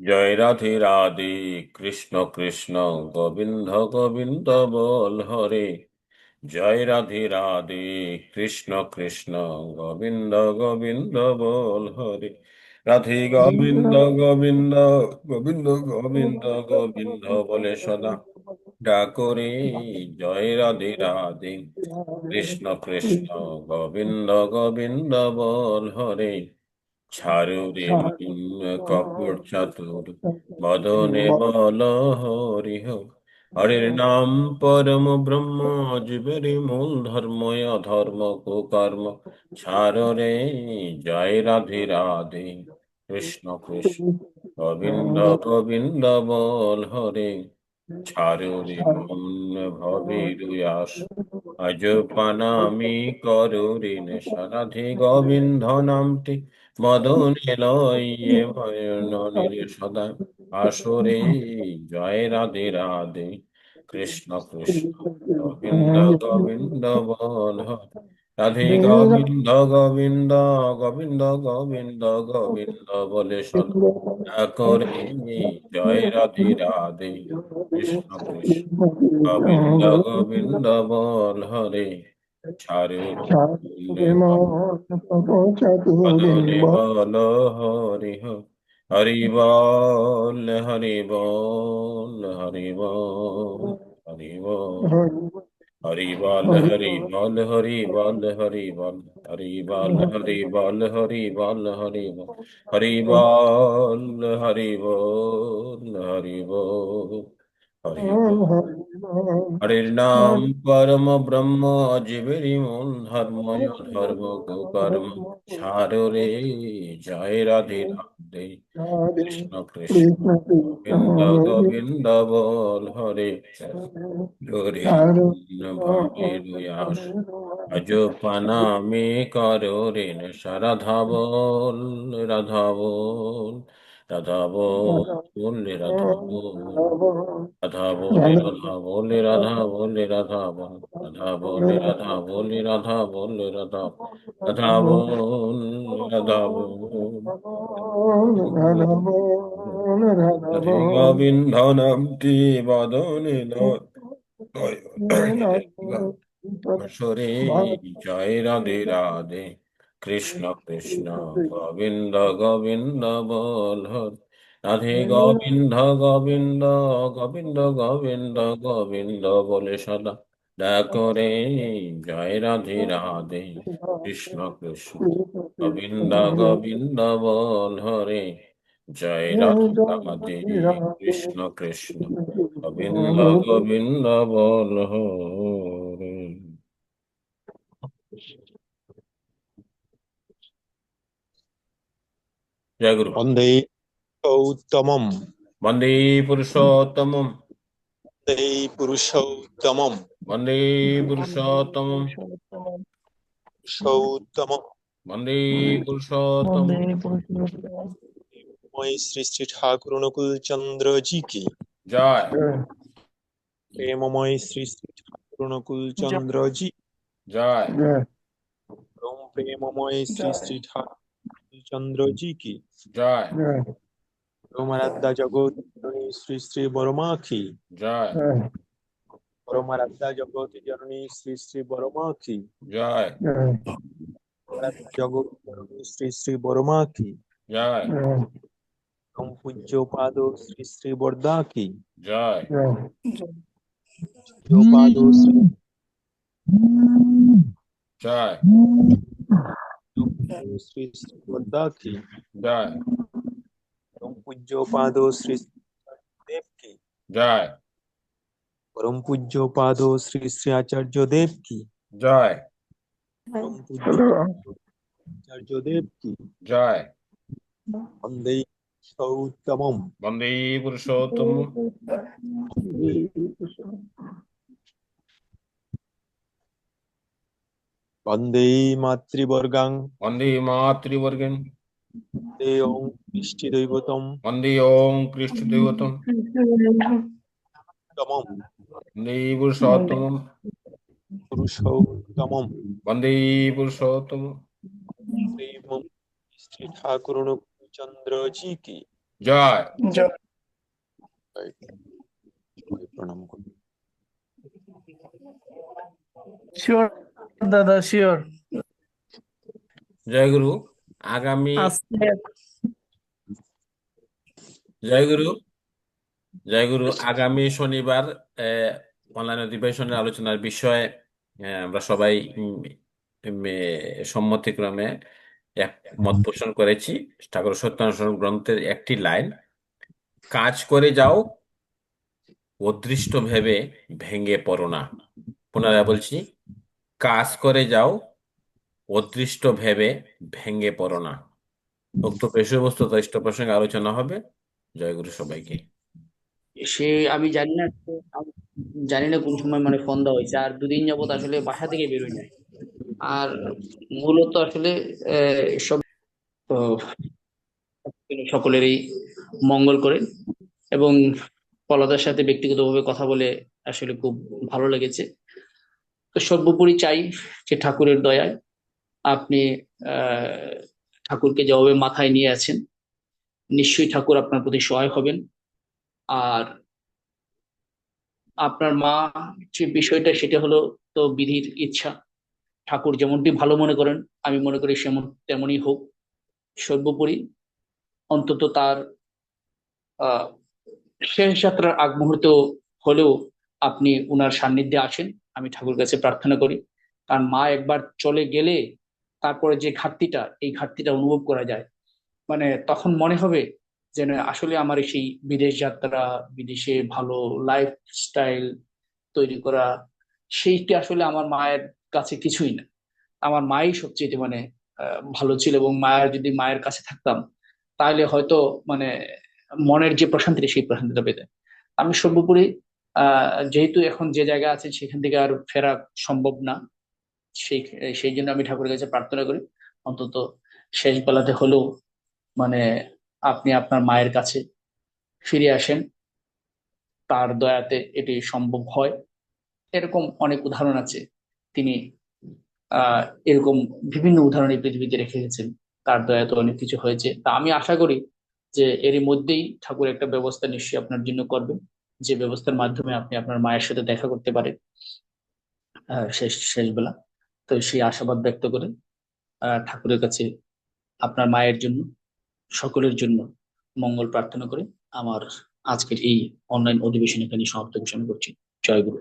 জয় রাধে রাধে, কৃষ্ণ কৃষ্ণ, গোবিন্দ গোবিন্দ বল হরে। জয় রাধে রাধে, কৃষ্ণ কৃষ্ণ, গোবিন্দ গোবিন্দ বল হরে। রাধে গোবিন্দ গোবিন্দ গোবিন্দ গোবিন্দ গোবিন্দ বলে সদা। ডাকরে জয় রাধে রাধে, কৃষ্ণ কৃষ্ণ, গোবিন্দ গোবিন্দ বল হরে। ছাড়ু রে কপট চাতুর বদনে বল হরি হ হরির নাম পরম ব্রহ্ম মূল ধর্ম অধর্ম কুকর্ম। ছাড় রে জয় রাধে রাধে কৃষ্ণ কৃষ্ণ গোবিন্দ গোবিন্দ বল হরে। ছাড়ু রে মন ভবের আস আজ পানামি করু ঋণ সারাধি গোবিন্দ নামটি। মদনে লয়ে ভয়নের সদা আসরে জয় রাধে রাধে। কৃষ্ণ কৃষ্ণ গোবিন্দ গোবিন্দ বল রাধে গোবিন্দ গোবিন্দ গোবিন্দ গোবিন্দ গোবিন্দ বলে সদা করে। জয় রাধে রাধে। কৃষ্ণ কৃষ্ণ গোবিন্দ গোবিন্দ বল হরে। ছাড়ু বদনে বল হরি হ হরি বল হরি বল হরি বল হরি বল হরি বল হরি বল হরি বল হরি বল হরি বল হরি বল হরি বল হরি বল হরি বল হরি বল হরি বল হরি বল হরির নাম পরম ব্রহ্ম, জীবেরই মূল ধর্ম ধর্ম কর্ম সারে জয় রাধে রাধে। কৃষ্ণ কৃষ্ণ, গোবিন্দ গোবিন্দ বল হরে। হরে আজ পানামে করো ঋণ। রাধা বল রাধা বল। রাধা বল রাধা রাধা বলে রাধা বলে রাধা বলে রাধা রাধা বলে রাধা বলে রাধা বলে রাধা রাধা রাধা সরে জয় রাধে রাধে। কৃষ্ণ কৃষ্ণ গোবিন্দ গোবিন্দ বল রাধে গোবিন্দ গোবিন্দ গোবিন্দ গোবিন্দ গোবিন্দ বলে সদা। ডাকরে জয় রাধে রাধে। কৃষ্ণ কৃষ্ণ গোবিন্দ গোবিন্দ বল হরে। জয় রাধে রাধে কৃষ্ণ কৃষ্ণ গোবিন্দ গোবিন্দ বল হরে। জয় গুরু বন্দে উত্তমম বন্দে পুরুষোত্তমম বন্দে পুরুষোত্তমম বন্দে পুরুষোত্তমম পুরুষোত্তমম বন্দে পুরুষোত্তম শ্রী শ্রী ঠাকুর অনুকূল চন্দ্র জি কি জয় প্রেমময় শ্রী শ্রী ঠাকুর অনুকূল চন্দ্র জি জয় প্রেমময় শ্রী শ্রী ঠাকুর চন্দ্র জি কি? জয়। পরমারাধ্যা জগৎ জননী শ্রী শ্রী বরমাখি জয়। পরমারাধ্যা জগৎ জননী শ্রী শ্রী বরমাখি জয়। জগৎ জননী শ্রী শ্রী বরমাখি জয়। পূজ্য পাদ শ্রী শ্রী বরদাখি জয়। পূজ্য পাদ শ্রী জয়। जय। परम पूज्योपादो श्री श्री श्री आचार्य देव की जय। परम देव की जय वंदे पुरुषोत्तम वंदे पुरुषोत्तम বন্দে মাতৃবর্গাং বন্দে মাতৃবর্গেন বন্দে ওং কৃষ্টি দৈবতম বন্দে ওং কৃষ্ণ দেবতম তমম বন্দে পুরুষোত্তম পুরুষোত্তমম বন্দে পুরুষোত্তম শ্রী শ্রী ঠাকুর অনুকূল চন্দ্র জি কি জয় জয় প্রণাম করি শিওর দাদা শিওর জয়গুরু আগামী আজকে জয়গুরু জয়গুরু আগামী শনিবার অনলাইন অধিবেশনের আলোচনার বিষয়ে আমরা সবাই সম্মতিক্রমে এক মত পোষণ করেছি। ঠাকুর সত্যানুসরণ গ্রন্থের একটি লাইন কাজ করে যাও অদৃষ্ট ভেবে ভেঙে পড়ো না। পুনরায় বলছি কাজ করে যাও, অদৃষ্ট ভেবে ভেঙে পড়ো না। উক্ত বিষয়বস্তু ইষ্ট প্রসঙ্গে আলোচনা হবে। জয়গুরু সবাইকে। সে আমি জানি না জানি না কোন সময় মানে ফোন দেওয়া হয়েছে। আর দুদিন যাবত আসলে বাসা থেকে বেরোই নাই। আর মূলত আসলে সব সকলেরই মঙ্গল করেন এবং পলাদার সাথে ব্যক্তিগতভাবে কথা বলে আসলে খুব ভালো লেগেছে। তো সর্বোপরি চাই যে ঠাকুরের দয়ায় আপনি ঠাকুরকে যেভাবে মাথায় নিয়ে আছেন, নিশ্চয়ই ঠাকুর আপনার প্রতি সহায় হবেন। আর আপনার মা যে বিষয়টা সেটা হলো তো বিধির ইচ্ছা। ঠাকুর যেমনটি ভালো মনে করেন, আমি মনে করি সেমন, তেমনই হোক। সর্বোপরি অন্তত তার শেষ যাত্রার আগ মুহূর্ত হলেও আপনি উনার সান্নিধ্যে আসেন। আমি ঠাকুর কাছে প্রার্থনা করি। কারণ মা একবার চলে গেলে তারপরে যে ঘাটতিটা, এই ঘাটতিটা অনুভব করা যায়। মানে তখন মনে হবে যেন আসলে আমার সেই বিদেশ যাত্রা, বিদেশে ভালো লাইফ স্টাইল তৈরি করা, সেইটি আসলে আমার মায়ের কাছে কিছুই না। আমার মাই সবচেয়ে মানে ভালো ছিল এবং মায়ের যদি মায়ের কাছে থাকতাম, তাহলে হয়তো মানে মনের যে প্রশান্তি সেই প্রশান্তিটা পেতে আমি সর্বোপরি যেহেতু এখন যে জায়গা আছে সেখান থেকে আর ফেরা সম্ভব না। সেই সেই জন্য আমি ঠাকুরের কাছে প্রার্থনা করি। অন্তত শেষ বেলাতে হলেও মানে আপনি আপনার মায়ের কাছে ফিরে আসেন। তার দয়াতে এটি সম্ভব হয়। এরকম অনেক উদাহরণ আছে। তিনি, আহ, এরকম বিভিন্ন উদাহরণ এই পৃথিবীতে রেখে গেছেন। তার দয়াতে অনেক কিছু হয়েছে। তা আমি আশা করি যে এরই মধ্যেই ঠাকুর একটা ব্যবস্থা নিশ্চয়ই আপনার জন্য করবেন। যে ব্যবস্থার মাধ্যমে আপনি আপনার মায়ের সাথে দেখা করতে পারেন শেষ শেষ বেলা তো সেই আশাবাদ ব্যক্ত করে ঠাকুরের কাছে আপনার মায়ের জন্য, সকলের জন্য মঙ্গল প্রার্থনা করে আমার আজকের এই অনলাইন অধিবেশন এখানে সমাপ্ত ঘোষণা করছি। জয় গুরু।